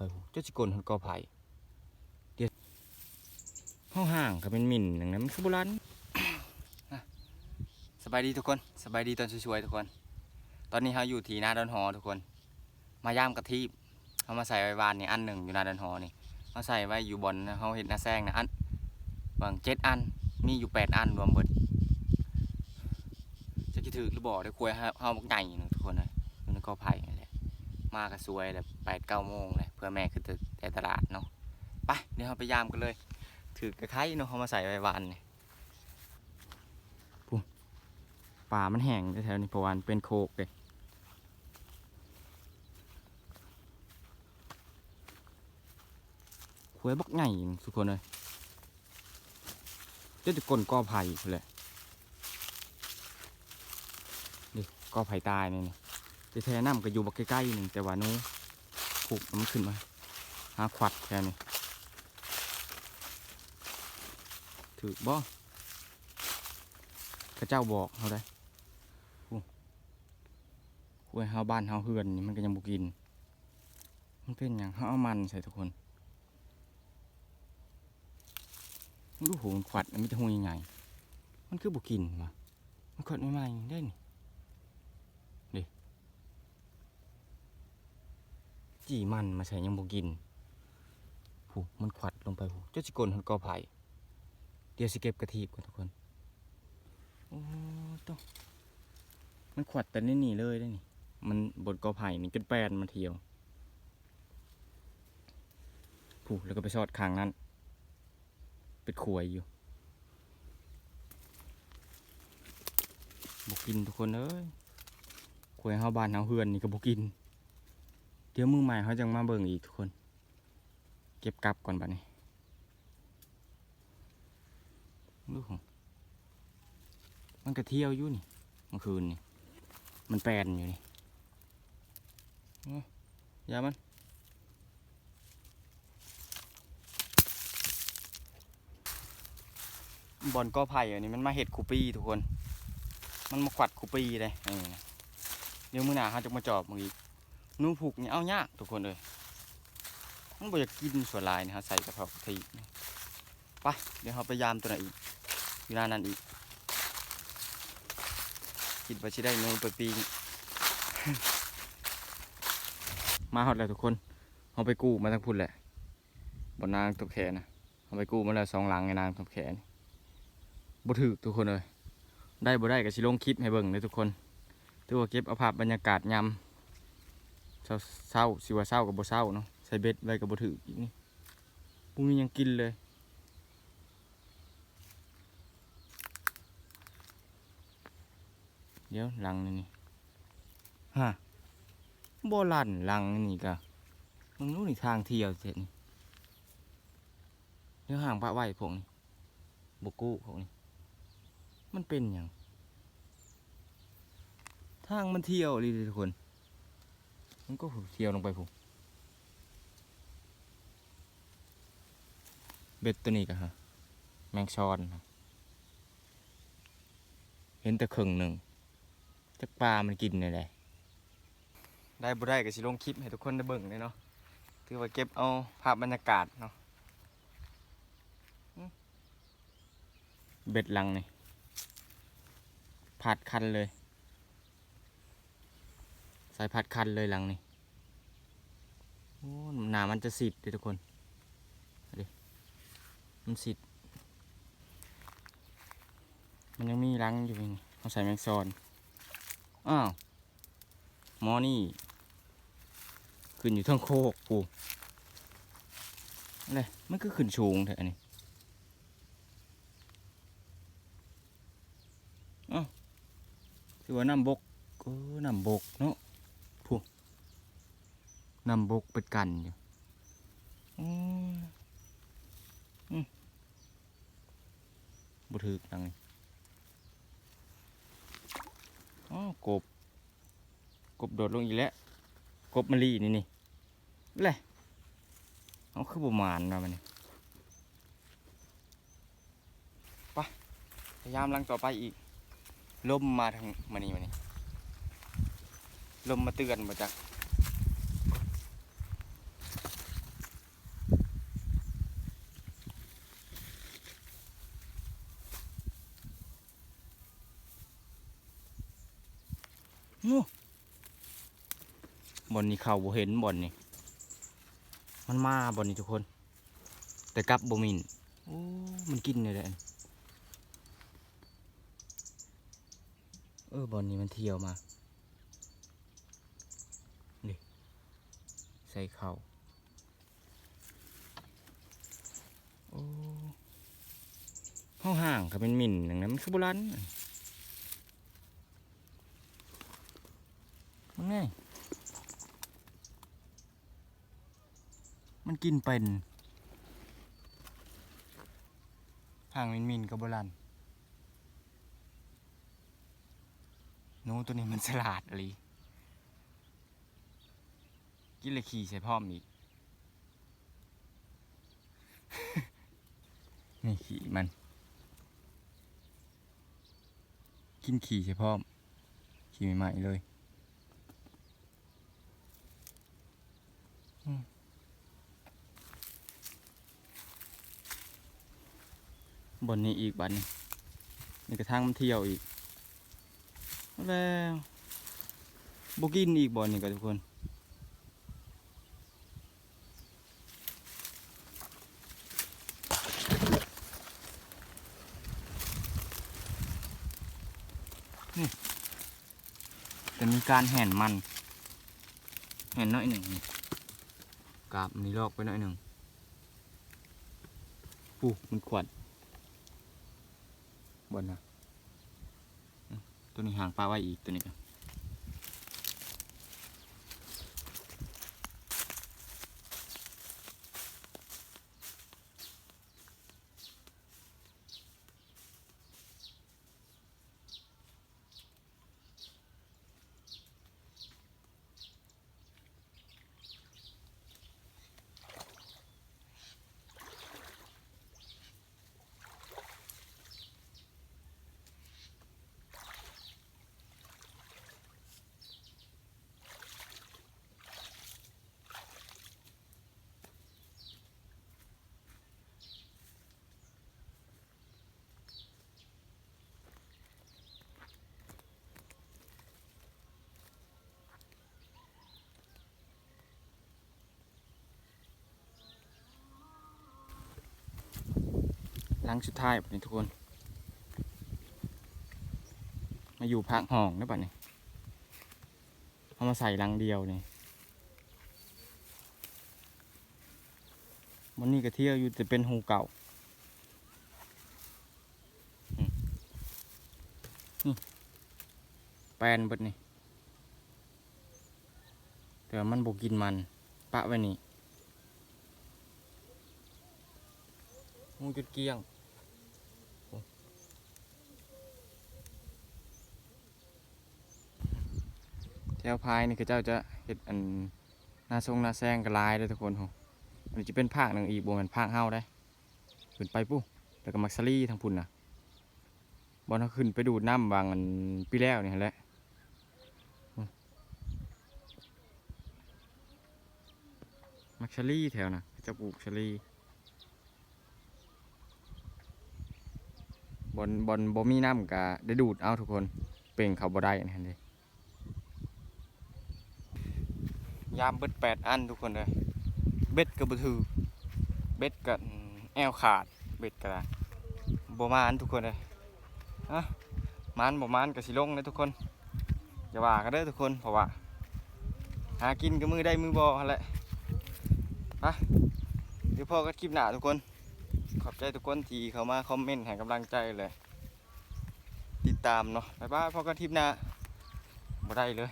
ไปเจ้าจิกลหันกอไผ่เดี๋ยวห้องห่างก็เป็นมิ่นอย่างนั้นมันคือโบราณอะสบายดีทุกคนสบายดีตอนช่วยๆทุกคน ตอนนี้เราอยู่ที่นาดอนหอทุกคน มาย่ามกะทิเขามาใส่ไว้วานนี่อันหนึ่งอยู่นาดอนหอนี่เขาใส่ไว้อยู่บนเขาเห็นหน้าแซงนะอันบางเจ็ดอันมีอยู่แปดอันรวมเบิดจะคิดถือหรือบ่ได้คุยเฮาเฮาบักใหญ่หนึ่งทุกคนเลยอยู่ในกอไผ่ มาก็สวยแบบแปดเก้าโมงเลยเพื่อแม่คือแต่ตลาดเนาะไปเดี๋ยวเราไปยามกันเลย ถือกระไข่เนาะเขามาใส่ไว้วานเนี่ยปุ๊ป่ามันแห้งแถวๆนี้พวันเป็นโคกเลยหวยบักใหญ่ทุกคนเลยเจ้าจะกลนกอไผ่พุ่นแหละนี่กอไผ่ตายนี่นี่ จะแท้น้ำก็อยู่บักใกล้ๆหนึ่งแต่ว่านู้ผูกมันขึ้นมาหาขวัดแค่นี้ถือบ่ข้าเจ้าบอกเขาได้อู้หวยเฮาบ้านเฮาเฮือนนี่มันก็ยังบุกิน มันเป็นอย่างเฮาเอามันใส่ทุกคนลูกหูมันขวัดมันมีแต่หูใหญ่มันคือบุกินวะมันขวัดใหม่ๆได้นี่ดิ จีมันมาใส่ยังบกินผูมันขวัดลงไปผูเจ้าสิกลหันกอไผ่เดี๋ยวสิเก็บกระทีบกันทุกคนโอ้ต้องมันขวัดแต่นี่นี่เลยได้นี่ มันบนกอไผ่นี่จนแปนมาเที่ยวผูแล้วก็ไปซอดคางนั้นเป็นขวยอยู่บกินทุกคนเอ้ยขวยเฮาบ้านเฮาเฮือนนี่ก็บกิน ดี๋ยวมือใหม่เขาจังมาเบิ่งอีกทุกคน เก็บกลับก่อนบัดนี้ดูของมันก็เที่ยวอยู่นี่เมื่อคืนนี่ มันแปลนอยู่นี่อย่ามันบอลก็ไผ่อันนี้มันมาเห็ดคูปี้ทุกคน มันมาขวัดคูปี้เลยนี่นะเดี๋ยวมื้อหน้าเขาจะมาจอบมึงอีก นูผูกเนี่ยเอายากทุกคนเลยมันบ่อยากกินส่วนลายนะฮะใส่กระเพาะกะทินี่ไปเดี๋ยวเราไปยามตัวไหนอีกอยู่นานั้นอีกคิดว่าชิได้นูไปปีมาหอดแล้วทุกคนเราไปกู้มาทั้งพุ่นแหละบนนางตกแขนนะเราไปกู้มาแล้วสองหลังในนางตกแขนบ่ถือทุกคนเลยได้บ่ได้ก็สิลงคลิปให้เบิ่งเลยทุกคนถือว่าเก็บเอาภาพบรรยากาศยาม เศร้าเศร้าสิว่าเศร้ากับบ่เศร้าเนาะใส่เบ็ดไว้กับบ่ถืออีกนี่บ่มีหยังกินเลยเดี๋ยวหลังนี่ฮะบ่ลั่นหลังนี่ก็มึงรู้นี่ทางเที่ยวเสร็จนี่เดี๋ยวห่างพระไหวพวกนี้บกู้พวกนี้มันเป็นอย่างทางมันเที่ยวเลยทุกคน มันก็เที่ยวลงไปผมเบ็ดตัวนี้กันฮะ แมงชอนครับเห็นแต่ครึ่งหนึ่งจักปลามันกินนี่แหละได้บ่ได้ก็สิลงคลิปให้ทุกคนได้เบิ่งเลยเนาะถือว่าเก็บเอาภาพบรรยากาศเนาะเบ็ดลังนี่ผัดคันเลย ใส่ผัดคันเลยหลังนี่โอ้หนามันจะสิดเลยทุกคนเอาดิมันสิด มันยังมีรังอยู่นี่เขาใส่แมงซอนอ้าวมอนี่ขึ้นอยู่ทั้งโคกปูอะไรมันก็ขึ้นชูงเถอะอันนี้คือว่าน้ำบกก็น้ำบกเนาะ น้ำบกเป็นกันอยู่อืมอืมบุถึกนังนี่อ๋อกบ กบโดดลงอีกแล้ว กบมะลีนี่นี่แหละเอาคือประมาณนะมันนี่ไปพยายามลังต่อไปอีกลมมาทางมานี่มานี่ลมมาเตือนมาจาก บอนนี้เข่าบ่เห็นบอนนี่มันมาบอนนี้ทุกคน แต่กลับบ่มินโอ้ มันกินเลยแหละเออบอนนี้มันเที่ยวมานี่ใส่เข่าโอ้ห้องห่างก็เป็นมินอย่างนั้นมันคือโบราณมันไง มันกินเป็นห่างมินมินกับโบราณหนูตัวนี้มันฉลาดอะไรกินเลยขี่ใส่พ่อมอีก นี่ขี่มัน กินขี่ใช่พ่อม ขี่ใหม่ๆเลย อืม บนนี้อีกบันนี้นี่กระทั่งมันเที่ยวอีกแล้วบกินอีกบอลนี่กับทุกคนจะมีการแห่นมันแห่นน้อยหนึ่งกาบนี่ลอกไปหน่อยหนึ่งปูมันขวัด บนนะตัวนี้ห่างปลาไว้อีกตัวนี้กัน ลังสุดท้ายบัดนี้ทุกคน มาอยู่พักห้องได้ป่ะนี่เอามาใส่หลังเดียวนี่วันนี้ก็เที่ยวอยู่แต่เป็นหูเก่าอืมนี่แปนเบิดนี่แต่มันบกินมันปะไว้นี่มูจุดเกี้ยง แถวพายนี่คือเจ้าจะเห็ดอันหนาทรงหนาแซงกระลายเลยทุกคนโหอันนี้จะเป็นภาคหนึ่งอีกบวมันภาคเฮาได้ขึ้นไปปุ๊บแล้วก็มักซารี่ทางพุ่นนะบอลเขาขึ้นไปดูดน้ำบางอันปีแล้วนี่แหละมักซารี่แถวนะจะปลูกชารี่บอลบอลบ่มีน้ำก็ได้ดูดเอาทุกคน เป่งเขาบ่ได้นี่หั่นเด้ย ยามเบ็ดแปดอันทุกคนเลยเบ็ดกับบถือเบ็ดกับแอวขาดเบ็ดกับบมานทุกคนเลยอะมานบมานกับสิลงเลยทุกคนอย่าว่ากันเด้อทุกคนเพราะว่าหากินกับมือได้มือบอหั่นแหละไปเดี๋ยวพ่อก็คลิปหน้าทุกคน ขอบใจทุกคนที่เข้ามาคอมเมนต์ให้กำลังใจเลย ติดตามเนาะบ๊ายบายพ่อก็คลิปหน้าบ่ได้เลย